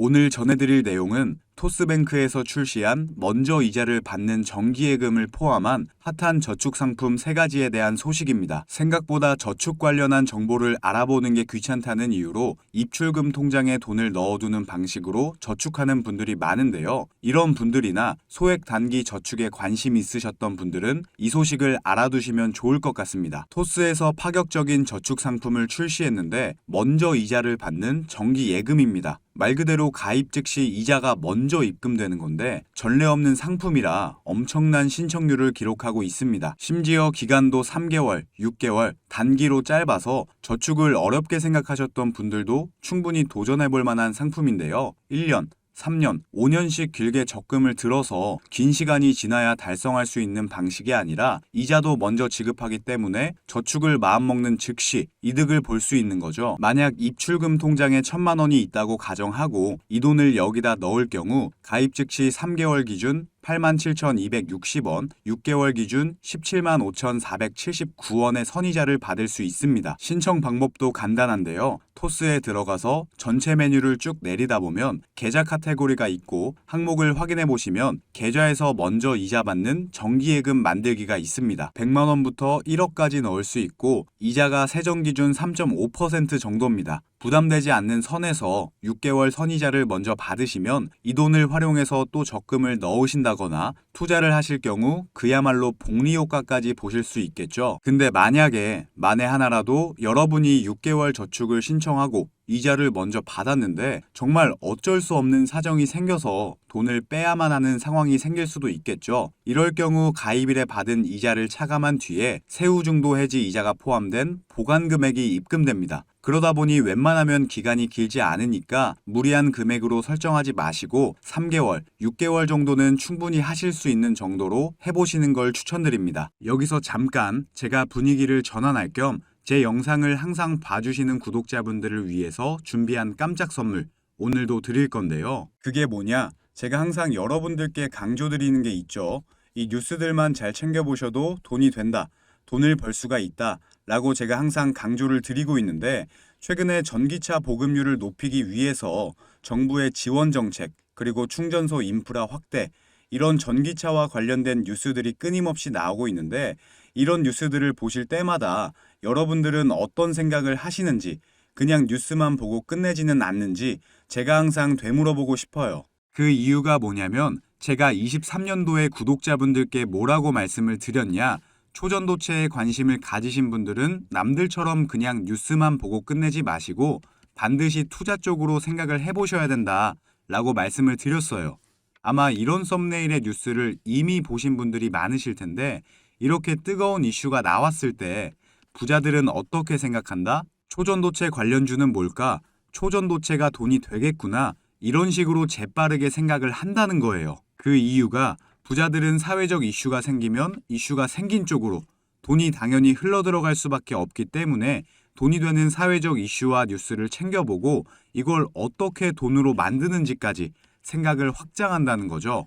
오늘 전해드릴 내용은 토스뱅크에서 출시한 먼저 이자를 받는 정기예금을 포함한 핫한 저축 상품 3가지에 대한 소식입니다. 생각보다 저축 관련한 정보를 알아보는 게 귀찮다는 이유로 입출금 통장에 돈을 넣어두는 방식으로 저축하는 분들이 많은데요. 이런 분들이나 소액 단기 저축에 관심 있으셨던 분들은 이 소식을 알아두시면 좋을 것 같습니다. 토스에서 파격적인 저축 상품을 출시했는데 먼저 이자를 받는 정기 예금입니다. 말 그대로 가입 즉시 이자가 먼저 입금되는 건데 전례 없는 상품이라 엄청난 신청률을 기록하고 있습니다. 심지어 기간도 3개월, 6개월, 단기로 짧아서 저축을 어렵게 생각하셨던 분들도 충분히 도전해 볼 만한 상품인데요. 1년, 3년, 5년씩 길게 적금을 들어서 긴 시간이 지나야 달성할 수 있는 방식이 아니라 이자도 먼저 지급하기 때문에 저축을 마음먹는 즉시 이득을 볼 수 있는 거죠. 만약 입출금 통장에 천만 원이 있다고 가정하고 이 돈을 여기다 넣을 경우 가입 즉시 3개월 기준 87,260원, 6개월 기준 17만 5,479원의 선이자를 받을 수 있습니다. 신청 방법도 간단한데요. 토스에 들어가서 전체 메뉴를 쭉 내리다 보면 계좌 카테고리가 있고 항목을 확인해 보시면 계좌에서 먼저 이자 받는 정기예금 만들기가 있습니다. 100만 원부터 1억까지 넣을 수 있고 이자가 세정 기준 3.5% 정도입니다. 부담되지 않는 선에서 6개월 선이자를 먼저 받으시면 이 돈을 활용해서 또 적금을 넣으신다거나 투자를 하실 경우 그야말로 복리 효과까지 보실 수 있겠죠. 근데 만약에 만에 하나라도 여러분이 6개월 저축을 신청하고 이자를 먼저 받았는데 정말 어쩔 수 없는 사정이 생겨서 돈을 빼야만 하는 상황이 생길 수도 있겠죠. 이럴 경우 가입일에 받은 이자를 차감한 뒤에 세후 중도 해지 이자가 포함된 보관 금액이 입금됩니다. 그러다 보니 웬만하면 기간이 길지 않으니까 무리한 금액으로 설정하지 마시고 3개월, 6개월 정도는 충분히 하실 수 있는 정도로 해보시는 걸 추천드립니다. 여기서 잠깐 제가 분위기를 전환할 겸 제 영상을 항상 봐주시는 구독자분들을 위해서 준비한 깜짝 선물 오늘도 드릴 건데요. 그게 뭐냐? 제가 항상 여러분들께 강조드리는 게 있죠. 이 뉴스들만 잘 챙겨보셔도 돈이 된다. 돈을 벌 수가 있다. 라고 제가 항상 강조를 드리고 있는데 최근에 전기차 보급률을 높이기 위해서 정부의 지원 정책 그리고 충전소 인프라 확대 이런 전기차와 관련된 뉴스들이 끊임없이 나오고 있는데 이런 뉴스들을 보실 때마다 여러분들은 어떤 생각을 하시는지 그냥 뉴스만 보고 끝내지는 않는지 제가 항상 되물어보고 싶어요. 그 이유가 뭐냐면 제가 23년도에 구독자분들께 뭐라고 말씀을 드렸냐 초전도체에 관심을 가지신 분들은 남들처럼 그냥 뉴스만 보고 끝내지 마시고 반드시 투자 쪽으로 생각을 해보셔야 된다 라고 말씀을 드렸어요. 아마 이런 썸네일의 뉴스를 이미 보신 분들이 많으실 텐데 이렇게 뜨거운 이슈가 나왔을 때 부자들은 어떻게 생각한다? 초전도체 관련주는 뭘까? 초전도체가 돈이 되겠구나. 이런 식으로 재빠르게 생각을 한다는 거예요. 그 이유가 부자들은 사회적 이슈가 생기면 이슈가 생긴 쪽으로 돈이 당연히 흘러들어갈 수밖에 없기 때문에 돈이 되는 사회적 이슈와 뉴스를 챙겨보고 이걸 어떻게 돈으로 만드는지까지 생각을 확장한다는 거죠.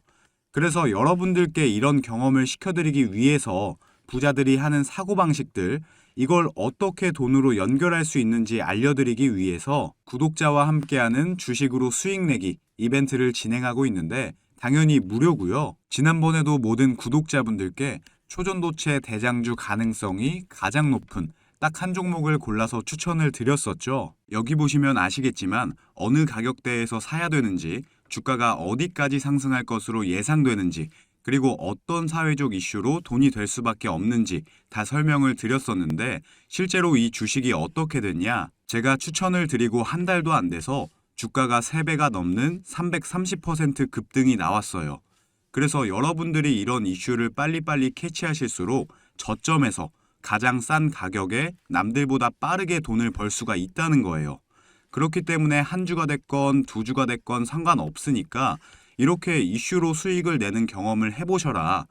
그래서 여러분들께 이런 경험을 시켜드리기 위해서 부자들이 하는 사고방식들, 이걸 어떻게 돈으로 연결할 수 있는지 알려드리기 위해서 구독자와 함께하는 주식으로 수익 내기 이벤트를 진행하고 있는데 당연히 무료고요. 지난번에도 모든 구독자분들께 초전도체 대장주 가능성이 가장 높은 딱 한 종목을 골라서 추천을 드렸었죠. 여기 보시면 아시겠지만 어느 가격대에서 사야 되는지, 주가가 어디까지 상승할 것으로 예상되는지, 그리고 어떤 사회적 이슈로 돈이 될 수밖에 없는지 다 설명을 드렸었는데 실제로 이 주식이 어떻게 됐냐? 제가 추천을 드리고 한 달도 안 돼서 주가가 3배가 넘는 330% 급등이 나왔어요. 그래서 여러분들이 이런 이슈를 빨리빨리 캐치하실수록 저점에서 가장 싼 가격에 남들보다 빠르게 돈을 벌 수가 있다는 거예요. 그렇기 때문에 한 주가 됐건 두 주가 됐건 상관없으니까 이렇게 이슈로 수익을 내는 경험을 해보셔라.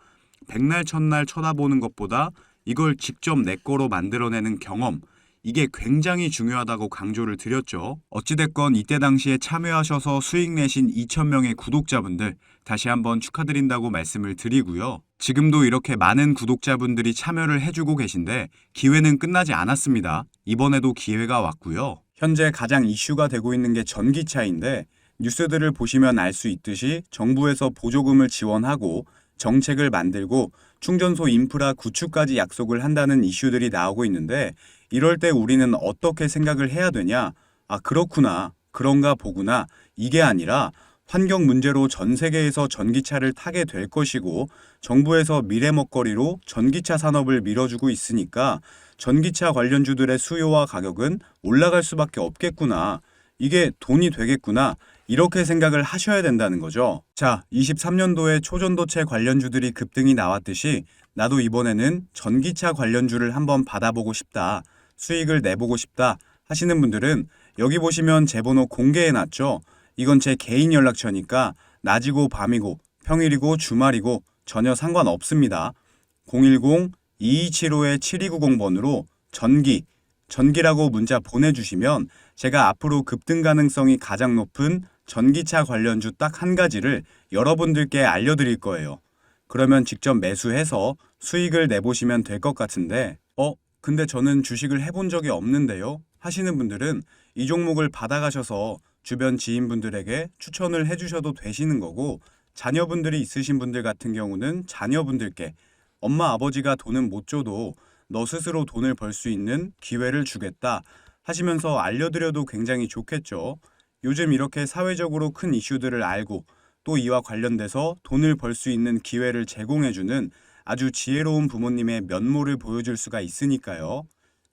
백날 첫날 쳐다보는 것보다 이걸 직접 내 거로 만들어내는 경험, 이게 굉장히 중요하다고 강조를 드렸죠. 어찌됐건 이때 당시에 참여하셔서 수익 내신 2,000명의 구독자분들 다시 한번 축하드린다고 말씀을 드리고요. 지금도 이렇게 많은 구독자분들이 참여를 해주고 계신데 기회는 끝나지 않았습니다. 이번에도 기회가 왔고요. 현재 가장 이슈가 되고 있는 게 전기차인데 뉴스들을 보시면 알 수 있듯이 정부에서 보조금을 지원하고 정책을 만들고 충전소 인프라 구축까지 약속을 한다는 이슈들이 나오고 있는데 이럴 때 우리는 어떻게 생각을 해야 되냐? 아, 그렇구나. 그런가 보구나. 이게 아니라 환경 문제로 전 세계에서 전기차를 타게 될 것이고 정부에서 미래 먹거리로 전기차 산업을 밀어주고 있으니까 전기차 관련주들의 수요와 가격은 올라갈 수밖에 없겠구나. 이게 돈이 되겠구나. 이렇게 생각을 하셔야 된다는 거죠. 자, 23년도에 초전도체 관련주들이 급등이 나왔듯이 나도 이번에는 전기차 관련주를 한번 받아보고 싶다. 수익을 내보고 싶다. 하시는 분들은 여기 보시면 제 번호 공개해 놨죠. 이건 제 개인 연락처니까 낮이고 밤이고 평일이고 주말이고 전혀 상관없습니다. 010-2275-7290번으로 전기, 전기라고 문자 보내주시면 제가 앞으로 급등 가능성이 가장 높은 전기차 관련주 딱 한 가지를 여러분들께 알려드릴 거예요. 그러면 직접 매수해서 수익을 내보시면 될 것 같은데, 어, 근데 저는 주식을 해본 적이 없는데요? 하시는 분들은 이 종목을 받아가셔서 주변 지인분들에게 추천을 해주셔도 되시는 거고, 자녀분들이 있으신 분들 같은 경우는 자녀분들께 엄마 아버지가 돈은 못 줘도 너 스스로 돈을 벌 수 있는 기회를 주겠다 하시면서 알려드려도 굉장히 좋겠죠. 요즘 이렇게 사회적으로 큰 이슈들을 알고 또 이와 관련돼서 돈을 벌 수 있는 기회를 제공해주는 아주 지혜로운 부모님의 면모를 보여줄 수가 있으니까요.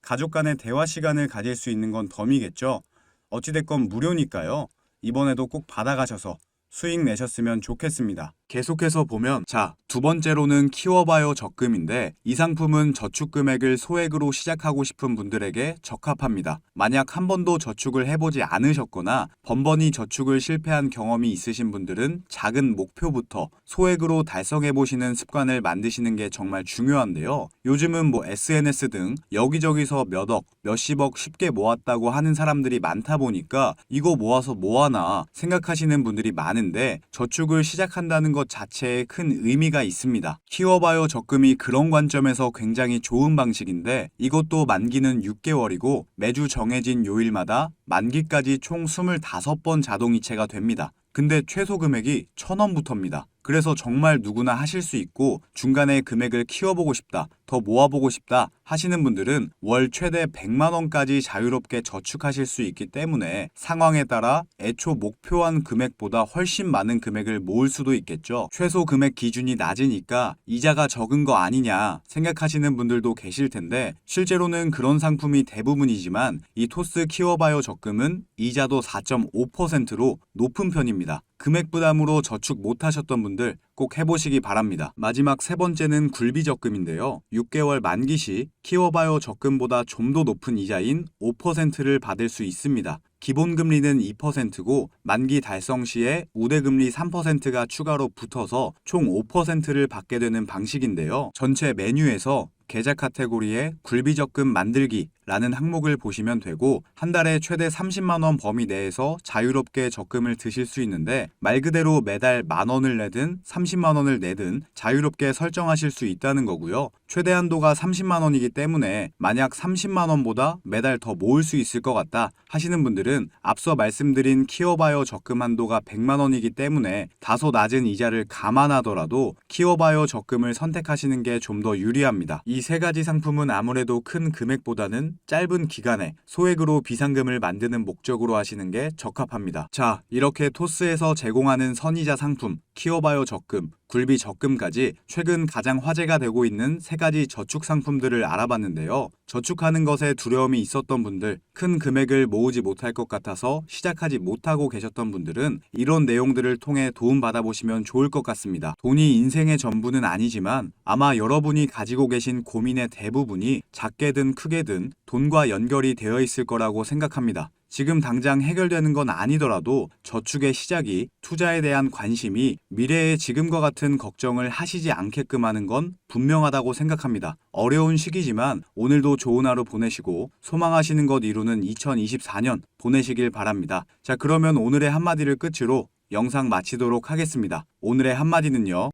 가족 간의 대화 시간을 가질 수 있는 건 덤이겠죠. 어찌됐건 무료니까요. 이번에도 꼭 받아가셔서 수익 내셨으면 좋겠습니다. 계속해서 보면 자, 두 번째로는 키워바요 적금인데 이 상품은 저축 금액을 소액으로 시작하고 싶은 분들에게 적합합니다. 만약 한 번도 저축을 해보지 않으셨거나 번번이 저축을 실패한 경험이 있으신 분들은 작은 목표부터 소액으로 달성해 보시는 습관을 만드시는 게 정말 중요한데요. 요즘은 뭐 SNS 등 여기저기서 몇 억, 몇십억 쉽게 모았다고 하는 사람들이 많다 보니까 이거 모아서 뭐하나 생각하시는 분들이 많은 데 저축을 시작한다는 것 자체에 큰 의미가 있습니다. 키워바요 적금이 그런 관점에서 굉장히 좋은 방식인데 이것도 만기는 6개월이고 매주 정해진 요일마다 만기까지 총 25번 자동이체가 됩니다. 근데 최소 금액이 1000원부터입니다. 그래서 정말 누구나 하실 수 있고 중간에 금액을 키워보고 싶다, 더 모아보고 싶다 하시는 분들은 월 최대 100만 원까지 자유롭게 저축하실 수 있기 때문에 상황에 따라 애초 목표한 금액보다 훨씬 많은 금액을 모을 수도 있겠죠. 최소 금액 기준이 낮으니까 이자가 적은 거 아니냐 생각하시는 분들도 계실 텐데 실제로는 그런 상품이 대부분이지만 이 토스 키워바요 적금은 이자도 4.5%로 높은 편입니다. 금액 부담으로 저축 못 하셨던 분들 꼭 해보시기 바랍니다. 마지막 세 번째는 굴비 적금인데요. 6개월 만기 시 키워바요 적금보다 좀 더 높은 이자인 5%를 받을 수 있습니다. 기본 금리는 2%고 만기 달성 시에 우대 금리 3%가 추가로 붙어서 총 5%를 받게 되는 방식인데요. 전체 메뉴에서 계좌 카테고리에 굴비적금 만들기 라는 항목을 보시면 되고 한 달에 최대 30만 원 범위 내에서 자유롭게 적금을 드실 수 있는데 말 그대로 매달 만 원을 내든 30만 원을 내든 자유롭게 설정하실 수 있다는 거고요. 최대 한도가 30만 원이기 때문에 만약 30만 원보다 매달 더 모을 수 있을 것 같다 하시는 분들은 앞서 말씀드린 키워바요 적금 한도가 100만 원이기 때문에 다소 낮은 이자를 감안하더라도 키워바요 적금을 선택하시는 게 좀 더 유리합니다. 이 세 가지 상품은 아무래도 큰 금액보다는 짧은 기간에 소액으로 비상금을 만드는 목적으로 하시는 게 적합합니다. 자, 이렇게 토스에서 제공하는 선이자 상품, 키워바요 적금, 굴비 적금까지 최근 가장 화제가 되고 있는 세 가지 저축 상품들을 알아봤는데요. 저축하는 것에 두려움이 있었던 분들, 큰 금액을 모으지 못할 것 같아서 시작하지 못하고 계셨던 분들은 이런 내용들을 통해 도움 받아 보시면 좋을 것 같습니다. 돈이 인생의 전부는 아니지만 아마 여러분이 가지고 계신 고민의 대부분이 작게든 크게든 돈과 연결이 되어 있을 거라고 생각합니다. 지금 당장 해결되는 건 아니더라도 저축의 시작이 투자에 대한 관심이 미래의 지금과 같은 걱정을 하시지 않게끔 하는 건 분명하다고 생각합니다. 어려운 시기지만 오늘도 좋은 하루 보내시고 소망하시는 것 이루는 2024년 보내시길 바랍니다. 자, 그러면 오늘의 한마디를 끝으로 영상 마치도록 하겠습니다. 오늘의 한마디는요.